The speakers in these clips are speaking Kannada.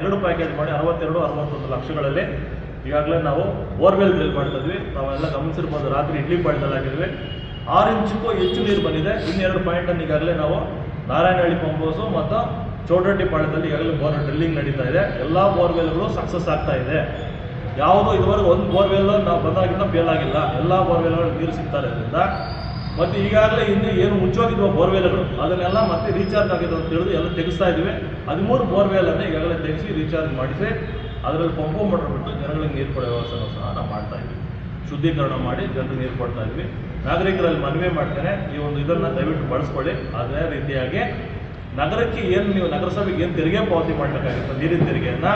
ಎರಡು ಪ್ಯಾಕೇಜ್ ಮಾಡಿ ಅರವತ್ತೆರಡು, ಅರವತ್ತೊಂದು ಲಕ್ಷಗಳಲ್ಲಿ ಈಗಾಗಲೇ ನಾವು ಬೋರ್ವೆಲ್ ಡ್ರಿಲ್ ಮಾಡ್ತಿದ್ವಿ ನಾವೆಲ್ಲ ಗಮನಿಸಿರ್ಬೋದು, ರಾತ್ರಿ ಇಡ್ಲಿ ಪಾಯಿಂಟಲ್ಲಿ ಹಾಕಿದ್ವಿ. ಆರು ಇಂಚಿಗೂ ಹೆಚ್ಚು ನೀರು ಬಂದಿದೆ. ಇನ್ನೆರಡು ಪಾಯಿಂಟನ್ನು ಈಗಾಗಲೇ ನಾವು ನಾರಾಯಣಹಳ್ಳಿ ಪಂಪ್ ಹೌಸು ಮತ್ತು ಚೌಡಟ್ಟಿ ಪಾಳ್ಯದಲ್ಲಿ ಈಗಾಗಲೇ ಬೋರ್ ಡ್ರಿಲ್ಲಿಂಗ್ ನಡೀತಾ ಇದೆ. ಎಲ್ಲ ಬೋರ್ವೆಲ್ಗಳು ಸಕ್ಸಸ್ ಆಗ್ತಾ ಇದೆ. ಯಾವುದೋ ಇದುವರೆಗೂ ಒಂದು ಬೋರ್ವೆಲ್ ನಾವು ಬಂದಾಗಿಂದ ಫೇಲ್ ಆಗಿಲ್ಲ. ಎಲ್ಲ ಬೋರ್ವೆಲ್ಗಳು ನೀರು ಸಿಗ್ತಾ ಇರೋದ್ರಿಂದ ಮತ್ತು ಈಗಾಗಲೇ ಹಿಂದೆ ಏನು ಮುಚ್ಚೋಗಿದ್ವು ಬೋರ್ವೆಲ್ಗಳು, ಅದನ್ನೆಲ್ಲ ಮತ್ತೆ ರೀಚಾರ್ಜ್ ಆಗಿದೆ ಅಂತ ತಿಳಿದು ಎಲ್ಲ ತೆಗೆಸ್ತಾ ಇದ್ವಿ ಹದಿಮೂರು ಬೋರ್ವೆಲನ್ನು ಈಗಾಗಲೇ ತೆಗೆಸಿ ರೀಚಾರ್ಜ್ ಮಾಡಿಸಿ, ಅದರಲ್ಲಿ ಪಂಪು ಮೋಟರ್ ಬಿಟ್ಟು ಜನಗಳಿಗೆ ನೀರು ಕೊಡೋ ವ್ಯವಸ್ಥೆ ಸಹ ನಾವು ಮಾಡ್ತಾ ಇದ್ವಿ ಶುದ್ಧೀಕರಣ ಮಾಡಿ ಜನರಿಗೆ ನೀರು ಕೊಡ್ತಾ ಇದ್ವಿ ನಾಗರಿಕರಲ್ಲಿ ಮನವಿ ಮಾಡ್ತೇನೆ, ಈ ಒಂದು ಇದನ್ನು ದಯವಿಟ್ಟು ಬಳಸ್ಕೊಳ್ಳಿ. ಅದೇ ರೀತಿಯಾಗಿ ನಗರಕ್ಕೆ ಏನು ನೀವು ನಗರಸಭೆಗೆ ಏನು ತೆರಿಗೆ ಪಾವತಿ ಮಾಡಬೇಕಾಗಿತ್ತು, ನೀರಿನ ತೆರಿಗೆಯನ್ನು,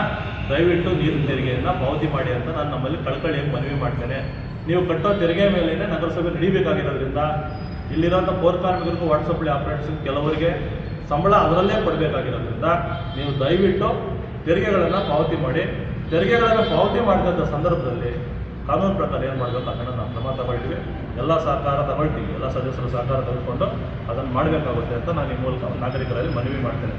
ದಯವಿಟ್ಟು ನೀರಿನ ತೆರಿಗೆಯನ್ನು ಪಾವತಿ ಮಾಡಿ ಅಂತ ನಾನು ನಮ್ಮಲ್ಲಿ ಕಳ್ಕಳಿಯಾಗಿ ಮನವಿ ಮಾಡ್ತೇನೆ. ನೀವು ಕಟ್ಟೋ ತೆರಿಗೆ ಮೇಲೆ ನಗರಸಭೆ ನಡೀಬೇಕಾಗಿರೋದ್ರಿಂದ ಇಲ್ಲಿರೋಂಥ ಪೌರ ಕಾರ್ಮಿಕರಿಗೂ ವಾಟ್ಸಪ್ಲಿ ಆಪರೇಟರ್ಸ್ ಕೆಲವರಿಗೆ ಸಂಬಳ ಅದರಲ್ಲೇ ಕೊಡಬೇಕಾಗಿರೋದ್ರಿಂದ ನೀವು ದಯವಿಟ್ಟು ತೆರಿಗೆಗಳನ್ನು ಪಾವತಿ ಮಾಡಿ. ತೆರಿಗೆಗಳನ್ನು ಪಾವತಿ ಮಾಡಿದಂಥ ಸಂದರ್ಭದಲ್ಲಿ ಕಾನೂನು ಪ್ರಕಾರ ಏನು ಮಾಡಬೇಕು? ಅದನ್ನು ನಾವು ಕ್ರಮ ತಗೊಳ್ತೀವಿ. ಎಲ್ಲ ಸಹಕಾರ ತಗೊಳ್ತೀವಿ. ಎಲ್ಲ ಸದಸ್ಯರ ಸಹಕಾರ ತೆಗೆದುಕೊಂಡು ಅದನ್ನು ಮಾಡಬೇಕಾಗುತ್ತೆ ಅಂತ ನಾನು ಈ ಮೂಲಕ ನಾಗರಿಕರಲ್ಲಿ ಮನವಿ ಮಾಡ್ತೇನೆ.